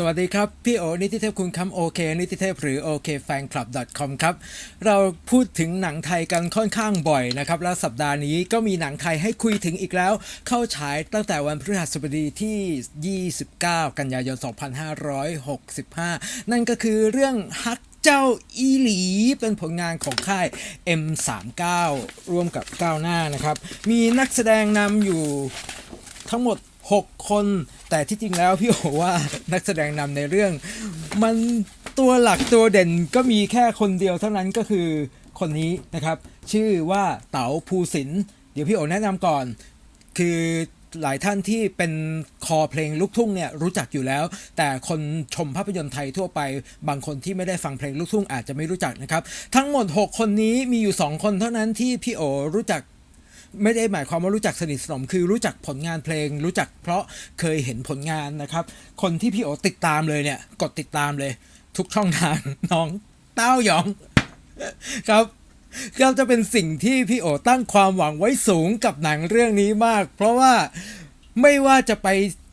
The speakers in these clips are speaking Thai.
สวัสดีครับ พี่โอนิติเทพคุณคำโอเคนิติเทพหรือโอเคแฟนคลับ .com ครับ เราพูดถึงหนังไทยกันค่อนข้างบ่อยนะครับ และสัปดาห์นี้ก็มีหนังไทยให้คุยถึงอีกแล้ว เข้าฉายตั้งแต่วันพฤหัสบดีที่ 29 กันยายน 2565 นั่นก็คือเรื่องฮักเจ้าอีหลีเป็นผลงานของค่าย M39 ร่วมกับก้าวหน้านะครับ มีนักแสดงนำอยู่ทั้งหมด 6 คน แต่ที่จริงแล้วพี่โอว่านักแสดงนำในเรื่อง มันตัวหลักตัวเด่นก็มีแค่คนเดียวเท่านั้นก็คือคนนี้นะครับ ชื่อว่าเต๋าภูสินเดี๋ยวพี่โอแนะนำก่อน คือหลายท่านที่เป็นคอเพลงลูกทุ่งเนี่ยรู้จักอยู่แล้ว แต่คนชมภาพยนตร์ไทยทั่วไป บางคนที่ไม่ได้ฟังเพลงลูกทุ่งอาจจะไม่รู้จักนะครับ ทั้งหมด 6 คนนี้มีอยู่ 2 คนเท่านั้นที่พี่โอรู้จัก ไม่ได้หมายความว่ารู้จักสนิทสนมคือรู้จักผลงานเพลง รู้จักเพราะเคยเห็นผลงานนะครับ คนที่พี่โอติดตามเลยเนี่ย กดติดตามเลย ทุกช่องทางน้องเต้าหยอง ครับก็จะเป็นสิ่งที่พี่โอตั้งความหวังไว้สูงกับหนังเรื่องนี้มาก เพราะว่าไม่ว่าจะไป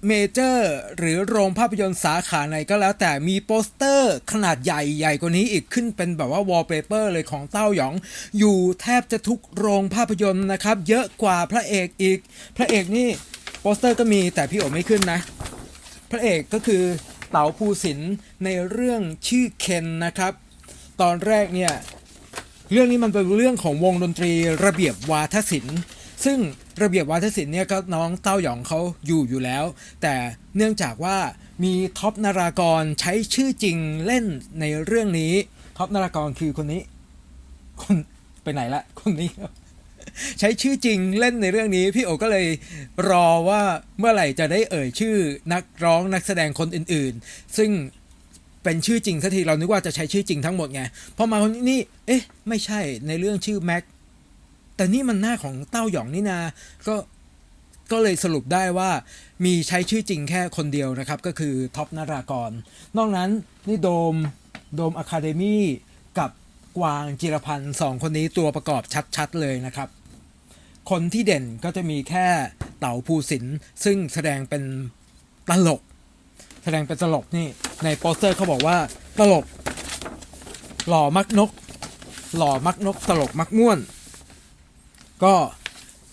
เมเจอร์หรือโรงภาพยนตร์สาขาไหนก็แล้วแต่มีโปสเตอร์ขนาดใหญ่ใหญ่กว่านี้อีกขึ้นเป็นแบบว่าวอลเปเปอร์เลยของเต้าหยอง อยู่แทบจะทุกโรงภาพยนตร์นะครับ เยอะกว่าพระเอกอีก พระเอกนี่โปสเตอร์ก็มีแต่พี่โอไม่ขึ้นนะ พระเอกก็คือเต๋าภูสินในเรื่องชื่อเคนนะครับ ตอนแรกเนี่ยเรื่องนี้มันเป็นเรื่องของวงดนตรีระเบียบวาทศิลป์ซึ่ง ระเบียบวาทศิลป์เนี่ยก็น้องเต้าหยองเขาอยู่อยู่แล้ว แต่เนื่องจากว่ามีท็อปนารากรใช้ชื่อจริงเล่นในเรื่องนี้ท็อปนารากรคือคนนี้ คนไปไหนละคนนี้ครับใช้ชื่อจริงเล่นในเรื่องนี้พี่โอก็เลยรอว่าเมื่อไหร่จะได้เอ่ยชื่อนักร้องนักแสดงคนอื่นๆ ซึ่งเป็นชื่อจริงสักทีเรานึกว่าจะใช้ชื่อจริงทั้งหมดไงพอมาคนนี้เอ๊ะ ไม่ใช่ในเรื่องชื่อแม็ก แต่นี่มันหน้าของเต้าหยองนี่นา ก็ก็เลยสรุปได้ว่ามีใช้ชื่อจริงแค่คนเดียวนะครับ ก็คือท็อปนารากร นอกนั้นนี่โดมโดมอะคาเดมี่กับกวางจิรพันธ์สองคนนี้ตัวประกอบชัดๆเลยนะครับ คนที่เด่นก็จะมีแค่เต๋าภูสินซึ่งแสดงเป็นตลก แสดงเป็นตลกนี่ ในโปสเตอร์เขาบอกว่าตลก หล่อมักนก หล่อมักนกตลกมักม่วน ก็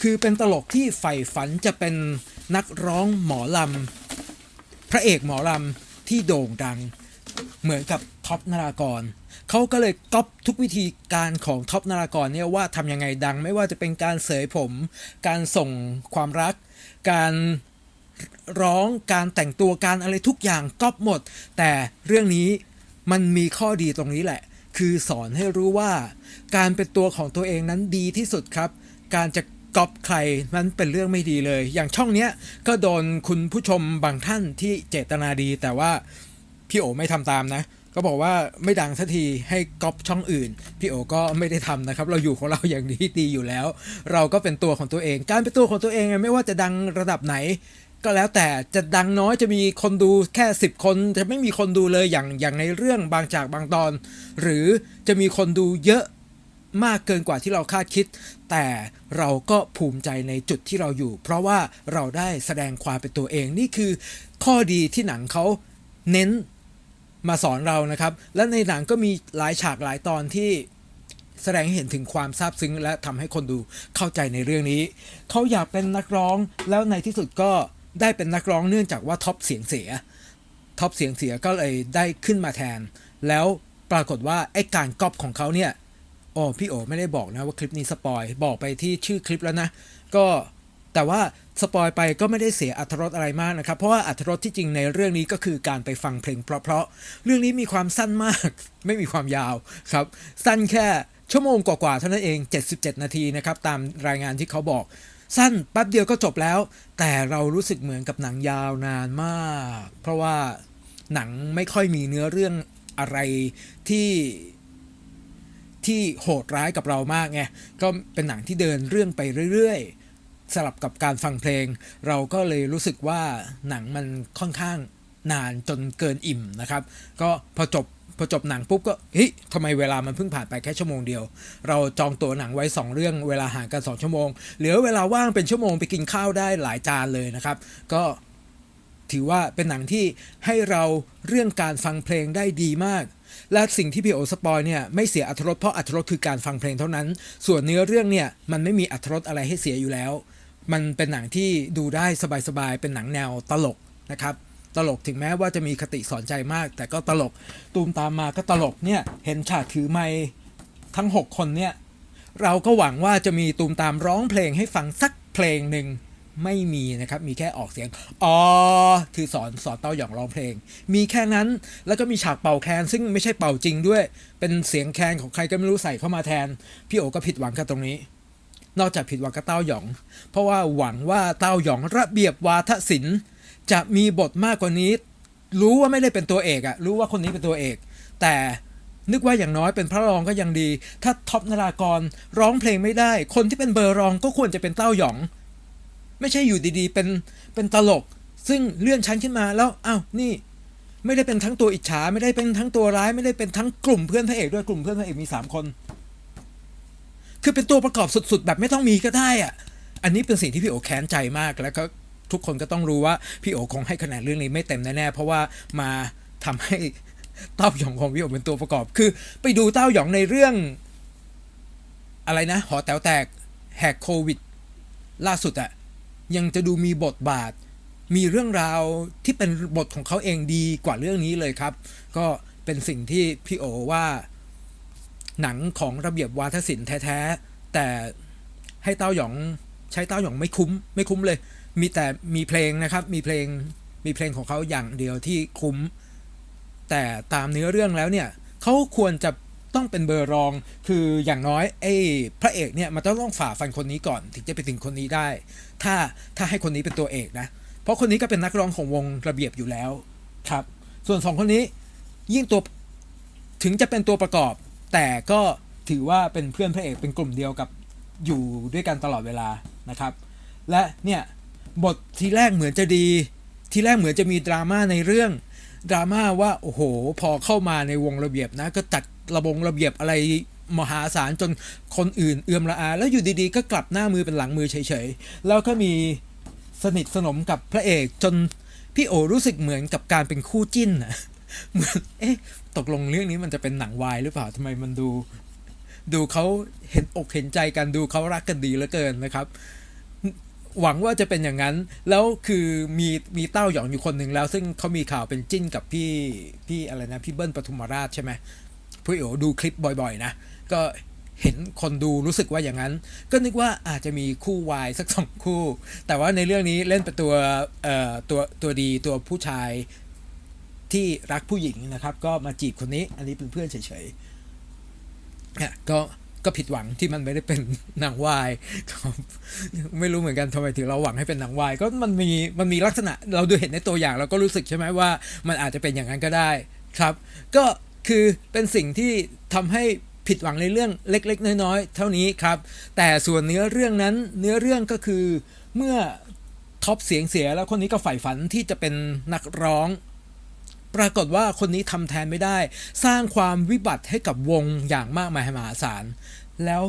คือเป็นตลกที่ใฝ่ฝันจะเป็นนักร้องหมอลำ พระเอกหมอลำที่โด่งดัง เหมือนกับท็อปนารากรเขาก็เลยก๊อปทุกวิธีการของท็อปนารากรเนี่ยว่าทำยังไงดัง ไม่ว่าจะเป็นการเสยผม การส่งความรัก การร้องการแต่งตัวการอะไรทุกอย่างก๊อปหมด แต่เรื่องนี้มันมีข้อดีตรงนี้แหละ คือสอนให้รู้ว่า การเป็นตัวของตัวเองนั้นดีที่สุดครับ การจะก๊อปใครนั้นเป็นเรื่องไม่ดีเลย อย่างช่องเนี้ยก็โดนคุณผู้ชมบางท่านที่เจตนาดี แต่ว่าพี่โอไม่ทำตามนะ ก็บอกว่าไม่ดังสักทีให้ก๊อปช่องอื่น พี่โอก็ไม่ได้ทำนะครับ เราอยู่ของเราอย่างดีดีอยู่แล้ว เราก็เป็นตัวของตัวเอง การเป็นตัวของตัวเองไม่ว่าจะดังระดับไหน ก็แล้วแต่จะดังน้อยจะมีคนดูแค่ 10 คนจะไม่มีคนดูเลยอย่างอย่างในเรื่องบางจากบางตอน หรือจะมีคนดูเยอะ มากเกินกว่าที่เราคาดคิด แต่เราก็ภูมิใจในจุดที่เราอยู่ เพราะว่าเราได้แสดงความเป็นตัวเองนี่คือ ข้อดีที่หนังเขาเน้นมาสอนเรานะครับ และในหนังก็มีหลายฉากหลายตอนที่แสดงให้เห็นถึงความซาบซึ้ง และทำให้คนดูเข้าใจในเรื่องนี้ เขาอยากเป็นนักร้องแล้วในที่สุดก็ได้เป็นนักร้องเนื่องจากว่าท็อปเสียงเสียท็อปเสียงเสียก็เลยได้ขึ้นมาแทน แล้วปรากฏว่าไอ้การก๊อปของเขาเนี่ย โอ้พี่โอไม่ได้บอกนะว่าคลิปนี้สปอยบอกไปที่ชื่อคลิปแล้วนะ ก็แต่ว่าสปอยไปก็ไม่ได้เสียอัธรสอะไรมากนะครับ เพราะว่าอัธรสที่จริงในเรื่องนี้ก็คือการไปฟังเพลงเพราะๆเรื่องนี้มีความสั้นมาก ไม่มีความยาวครับ สั้นแค่ชั่วโมงกว่าๆเท่านั้นเอง 77 นาทีนะครับ ตามรายงานที่เขาบอก สั้นแป๊บเดียวก็จบแล้ว แต่เรารู้สึกเหมือนกับหนังยาวนานมาก เพราะว่าหนังไม่ค่อยมีเนื้อเรื่องอะไรที่ ที่โหดร้ายกับเรามากไงก็เป็นหนังที่เดินเรื่องไปเรื่อยๆสลับกับการฟังเพลง เราก็เลยรู้สึกว่าหนังมันค่อนข้างนานจนเกินอิ่มนะครับ ก็พอจบพอจบหนังปุ๊บก็เฮ้ยทำไมเวลามันเพิ่งผ่านไปแค่ชั่วโมงเดียว เราจองตั๋วหนังไว้ 2 เรื่องเวลาห่างกัน 2 ชั่วโมง เหลือเวลาว่างเป็นชั่วโมงไปกินข้าวได้หลายจานเลยนะครับ ก็ ถือว่าเป็นหนังที่ให้เราเรื่องการฟังเพลงได้ดีมาก และสิ่งที่พี่โอสปอยเนี่ยไม่เสียอัตรสเพราะอัตรสคือการฟังเพลงเท่านั้น ส่วนเนื้อเรื่องเนี่ยมันไม่มีอัตรสอะไรให้เสียอยู่แล้ว มันเป็นหนังที่ดูได้สบายๆเป็นหนังแนวตลกนะครับตลกถึงแม้ว่าจะมีคติสอนใจมาก แต่ก็ตลกตูมตามมาก็ตลกเนี่ยเห็นฉากถือไม้ทั้ง 6 คนเนี่ยเราก็หวังว่าจะมีตูมตามร้องเพลงให้ฟังสักเพลงหนึ่ง ไม่มีนะครับ มีแค่ออกเสียงอ๋อคือสอนสอนเต้าหยองร้องเพลง มีแค่นั้นแล้วก็มีฉากเป่าแคนซึ่งไม่ใช่เป่าจริงด้วย เป็นเสียงแคนของใครก็ไม่รู้ใส่เข้ามาแทน พี่โอก็ผิดหวังกับตรงนี้ นอกจากผิดหวังกับเต้าหยอง เพราะว่าหวังว่าเต้าหยองระเบียบวาทศิลป์จะมีบทมากกว่านี้ รู้ว่าไม่ได้เป็นตัวเอกอะรู้ว่าคนนี้เป็นตัวเอก แต่นึกว่าอย่างน้อยเป็นพระรองก็ยังดี ถ้าท็อปนารากรร้องเพลงไม่ได้ คนที่เป็นเบอร์รองก็ควรจะเป็นเต้าหยอง ไม่ใช่อยู่ดีๆ เป็นเป็นตลก ซึ่งเลื่อนชั้นขึ้นมาแล้วอ้าวนี่ ไม่ได้เป็นทั้งตัวอิจฉาไม่ได้เป็นทั้งตัวร้าย ไม่ได้เป็นทั้งกลุ่มเพื่อนพระเอกด้วยกลุ่มเพื่อนพระเอกมีสามคน คือเป็นตัวประกอบสุดๆ แบบไม่ต้องมีก็ได้อะอันนี้เป็นสิ่งที่พี่โอแค้นใจมากแล้วก็ทุกคนก็ต้องรู้ว่าพี่โอคงให้คะแนนเรื่องนี้ไม่เต็มแน่ๆเพราะว่ามาทำให้เต้าหยองของพี่โอเป็นตัวประกอบ คือ ไปดูเต้าหยองในเรื่อง อะไรนะ หอแต๋วแตกแหกโควิด ล่าสุดอะ ยังจะดูมีบทบาท มีเรื่องราวที่เป็นบทของเขาเองดีกว่าเรื่องนี้เลยครับ ก็เป็นสิ่งที่พี่โอว่า หนังของระเบียบวาทศิลป์แท้ๆ แต่ให้เต้าหยองใช้เต้าหยองไม่คุ้ม ไม่คุ้มเลย มีแต่มีเพลงนะครับ มีเพลงมีเพลงของเขาอย่างเดียวที่คุ้ม แต่ตามเนื้อเรื่องแล้วเนี่ยเขาควรจะ ต้องเป็นเบอร์รอง คืออย่างน้อยไอ้พระเอกเนี่ยมันต้องต้องฝ่าฟันคนนี้ก่อน ถึงจะไปถึงคนนี้ได้ ถ้าถ้าให้คนนี้เป็นตัวเอกนะ เพราะคนนี้ก็เป็นนักร้องของวงระเบียบอยู่แล้วครับ ส่วนสองคนนี้ยิ่งตัวถึงจะเป็นตัวประกอบ แต่ก็ถือว่าเป็นเพื่อนพระเอกเป็นกลุ่มเดียวกับอยู่ด้วยกันตลอดเวลานะครับ และเนี่ยบททีแรกเหมือนจะดี ทีแรกเหมือนจะมีดราม่าในเรื่อง ดราม่าว่าโอ้โห พอเข้ามาในวงระเบียบนะ ก็จัดระบงระเบียบอะไรมหาศาลจนคนอื่นเอือมละอา แล้วอยู่ดีๆ ก็กลับหน้ามือเป็นหลังมือเฉยๆ แล้วก็มีสนิทสนมกับพระเอกจนพี่โอรู้สึกเหมือนกับการเป็นคู่จิ้นนะเหมือนเอ๊ะตกลงเรื่องนี้มันจะเป็นหนังวายหรือเปล่าทำไมมันดู ดูเขาเห็นอกเห็นใจกันดูเขารักกันดีเหลือเกินนะครับ หวังว่าจะเป็นอย่างนั้น แล้วคือมีมีเต้าหยองอยู่คนหนึ่งแล้ว ซึ่งเขามีข่าวเป็นจิ้นกับพี่พี่อะไรนะพี่เบิ้ลปทุมราชใช่ไหมพี่โอดูคลิปบ่อยๆ นะ ก็เห็นคนดูรู้สึกว่าอย่างนั้น ก็นึกว่าอาจจะมีคู่วายสักสองคู่ แต่ว่าในเรื่องนี้เล่นเป็นตัวเอ่อตัวตัวดีตัวผู้ชายที่รักผู้หญิงนะครับ ก็มาจีบคนนี้ อันนี้เป็นเพื่อนเฉยๆเนี่ยก็ ก็ผิดหวังที่มันไม่ได้เป็นหนังวายครับไม่รู้เหมือนกันทำไมถึงเราหวังให้เป็นหนังวายก็มันมีมันมีลักษณะเราดูเห็นในตัวอย่างเราก็รู้สึกใช่ไหมว่า มันอาจจะเป็นอย่างนั้นก็ได้ครับ ก็คือเป็นสิ่งที่ทำให้ผิดหวังในเรื่องเล็ก ๆ น้อยๆเท่านี้ครับ แต่ส่วนเนื้อเรื่องนั้นเนื้อเรื่องก็คือเมื่อท็อปเสียงเสียแล้วคนนี้ก็ใฝ่ฝันที่จะเป็นนักร้อง ปรากฏว่าคนนี้ทำแทนไม่ได้ สร้างความวิบัติให้กับวงอย่างมากมายมหาศาล แล้ว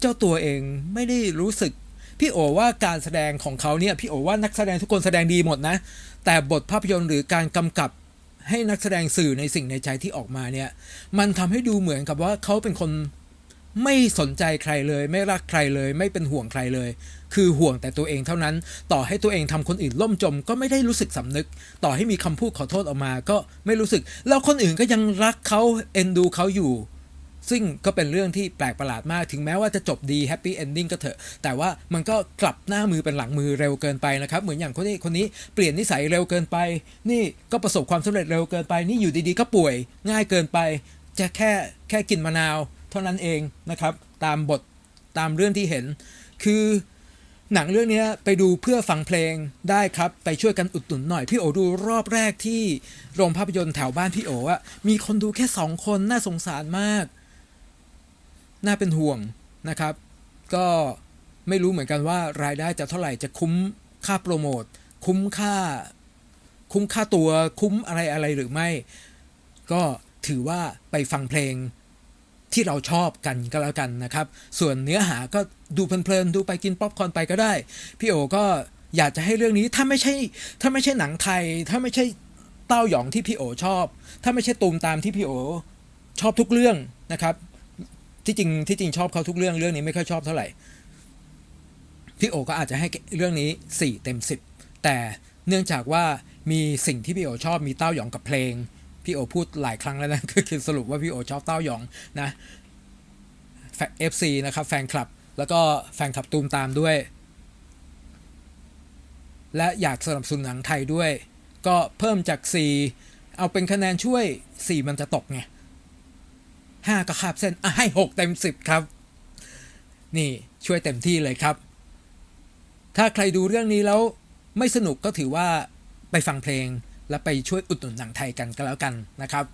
เจ้าตัวเองไม่ได้รู้สึก พี่โอว่าการแสดงของเขาเนี่ย พี่โอว่านักแสดงทุกคนแสดงดีหมดนะ แต่บทภาพยนตร์หรือการกำกับให้นักแสดงสื่อในสิ่งในใจที่ออกมาเนี่ย มันทำให้ดูเหมือนกับว่าเขาเป็นคน ไม่สนใจใครเลย ไม่รักใครเลย ไม่เป็นห่วงใครเลย คือห่วงแต่ตัวเองเท่านั้น ต่อให้ตัวเองทำคนอื่นล่มจม ก็ไม่ได้รู้สึกสำนึก ต่อให้มีคำพูดขอโทษออกมา ก็ไม่รู้สึก แล้วคนอื่นก็ยังรักเขาเอ็นดูเขาอยู่ ซึ่งก็เป็นเรื่องที่แปลกประหลาดมาก ถึงแม้ว่าจะจบดีแฮปปี้เอนดิ้งก็เถอะ แต่ว่ามันก็กลับหน้ามือเป็นหลังมือเร็วเกินไปนะครับ เหมือนอย่างคนนี้คนนี้เปลี่ยนนิสัยเร็วเกินไป นี่ก็ประสบความสำเร็จเร็วเกินไป นี่อยู่ดีๆ ก็ป่วยง่ายเกินไป จะแค่แค่กินมะนาว เท่านั้นเองนะครับ ตามบทตามเรื่องที่เห็น คือหนังเรื่องนี้ไปดูเพื่อฟังเพลงได้ครับ ไปช่วยกันอุดหนุนหน่อย พี่โอดูรอบแรกที่โรงภาพยนตร์แถวบ้านพี่โออะมีคนดูแค่สองคนน่าสงสารมาก น่าเป็นห่วงนะครับ ก็ไม่รู้เหมือนกันว่ารายได้จะเท่าไหร่จะคุ้มค่าโปรโมทคุ้มค่า คุ้มค่าตัวคุ้มอะไรอะไรหรือไม่ ก็ถือว่าไปฟังเพลง ที่เราชอบกันก็แล้วกันนะครับ ส่วนเนื้อหาก็ดูเพลินๆ ดูไปกินป๊อปคอร์นไปก็ได้ พี่โอก็อยากจะให้เรื่องนี้ถ้าไม่ใช่ถ้าไม่ใช่หนังไทย ถ้าไม่ใช่เต้าหยองที่พี่โอชอบ ถ้าไม่ใช่ตูมตามที่พี่โอชอบทุกเรื่องนะครับ ที่จริงที่จริงชอบเขาทุกเรื่องเรื่องนี้ไม่ค่อยชอบเท่าไหร่พี่โอก็อาจจะให้เรื่องนี้ 4 เต็ม 10 แต่เนื่องจากว่ามีสิ่งที่พี่โอชอบมีเต้าหยองกับเพลง พี่โอพูดหลายครั้งแล้วนะก็คือสรุปว่าพี่โอชอบเต้าหยองนะเอฟซีนะครับแฟนคลับ แล้วก็แฟนคลับตูมตามด้วย และอยากสนับสนุนหนังไทยด้วย ก็เพิ่มจาก 4 เอาเป็นคะแนนช่วย 4 มันจะตกไง5ก็คาบเส้นให้ 6 เต็ม 10 ครับ นี่ช่วยเต็มที่เลยครับ ถ้าใครดูเรื่องนี้แล้วไม่สนุกก็ถือว่าไปฟังเพลง และไปช่วยอุดหนุนหนังไทยกันก็แล้วกันนะครับ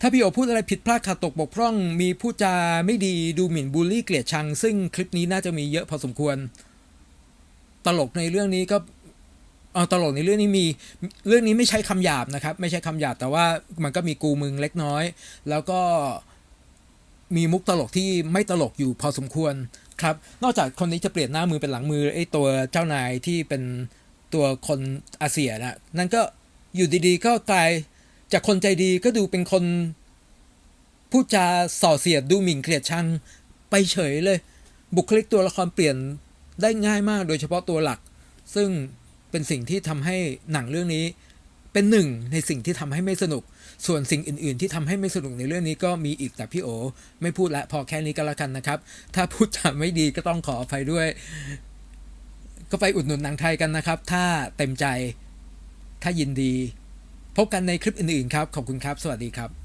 ถ้าพี่โอพูดอะไรผิดพลาดขาดตกบกพร่อง มีพูดจาไม่ดีดูหมิ่นบูลลี่เกลียดชัง ซึ่งคลิปนี้น่าจะมีเยอะพอสมควร ตลกในเรื่องนี้ก็เอาตลกในเรื่องนี้มีเรื่องนี้ไม่ใช้คำหยาบนะครับ ไม่ใช่คำหยาบแต่ว่ามันก็มีกูมึงเล็กน้อย แล้วก็มีมุกตลกที่ไม่ตลกอยู่พอสมควรครับ นอกจากคนนี้จะเปลี่ยนหน้ามือเป็นหลังมือไอ้ตัวเจ้านายที่เป็นตัวคนอาเซียนะนั่นก็ อยู่ดีๆ ก็กลายจากคนใจดีก็ดูเป็นคนพูดจาส่อเสียดดูหมิ่นเกลียดชังไปเฉยเลย บุคลิกตัวละครเปลี่ยนได้ง่ายมากโดยเฉพาะตัวหลัก ซึ่งเป็นสิ่งที่ทำให้หนังเรื่องนี้เป็นหนึ่งในสิ่งที่ทำให้ไม่สนุก ส่วนสิ่งอื่น ๆ ที่ทำให้ไม่สนุกในเรื่องนี้ก็มีอีกแต่พี่โอ ไม่พูดละพอแค่นี้ก็แล้วกันนะครับ ถ้าพูดจาไม่ดีก็ต้องขออภัยด้วย ก็ไปอุดหนุนหนังไทยกันนะครับ ถ้าเต็มใจ ถ้ายินดี พบกันในคลิปอื่นๆครับ ขอบคุณครับ สวัสดีครับ